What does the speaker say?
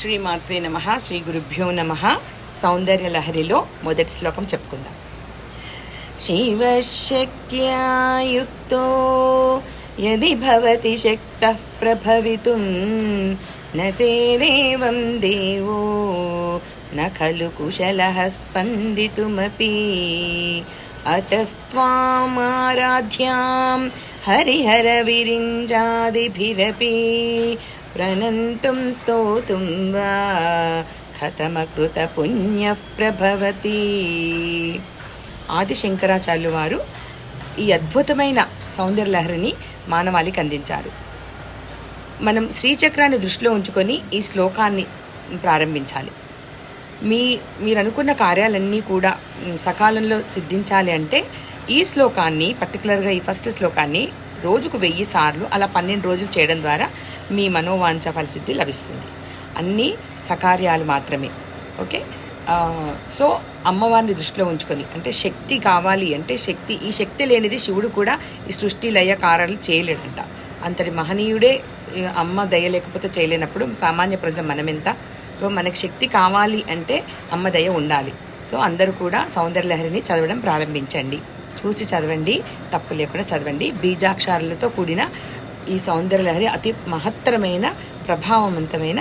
శ్రీ మాత్రే నమ శ్రీ గురుభ్యో నమ. సౌందర్య లహరిలో మొదటి శ్లోకం చెప్పుకుందాం. శివశక్త్యాయుక్తో యది భవతి శక్త ప్రభవితుం నేదేవం దేవో న ఖలు కుశలः స్పందితుమపి. అతస్త్వామారాధ్యాం హరిహరవిరింజాదిభిరపి ప్రణంతుం స్తోతుం వా కథమకృత పుణ్యః ప్రభవతి ఆది శంకరాచార్యులు వారు ఈ అద్భుతమైన సౌందర్యలహరిని మానవాళికి అందించారు. మనం శ్రీచక్రాన్ని దృష్టిలో ఉంచుకొని ఈ శ్లోకాన్ని ప్రారంభించాలి. మీ మీరు అనుకున్న కార్యాలన్నీ కూడా సకాలంలో సిద్ధించాలి అంటే ఈ శ్లోకాన్ని పర్టికులర్గా ఈ ఫస్ట్ శ్లోకాన్ని రోజుకు వెయ్యి సార్లు అలా పన్నెండు రోజులు చేయడం ద్వారా మీ మనోవాంఛ ఫలసిద్ధి లభిస్తుంది. అన్నీ సకార్యాలు మాత్రమే. ఓకే? సో అమ్మవారిని దృష్టిలో ఉంచుకొని అంటే శక్తి కావాలి అంటే శక్తి ఈ శక్తి లేనిది శివుడు కూడా ఈ సృష్టి లయ కారాలు చేయలేడంట. అంతటి మహనీయుడే అమ్మ దయ లేకపోతే చేయలేనప్పుడు సామాన్య ప్రజలు మనమెంత సో మనకు శక్తి కావాలి అంటే అమ్మ దయ ఉండాలి. సో అందరూ కూడా సౌందర్యలహరిని చదవడం ప్రారంభించండి. చూసి చదవండి తప్పు లేకుండా చదవండి. బీజాక్షరాలతో కూడిన ఈ సౌందర్యలహరి అతి మహత్తరమైన ప్రభావవంతమైన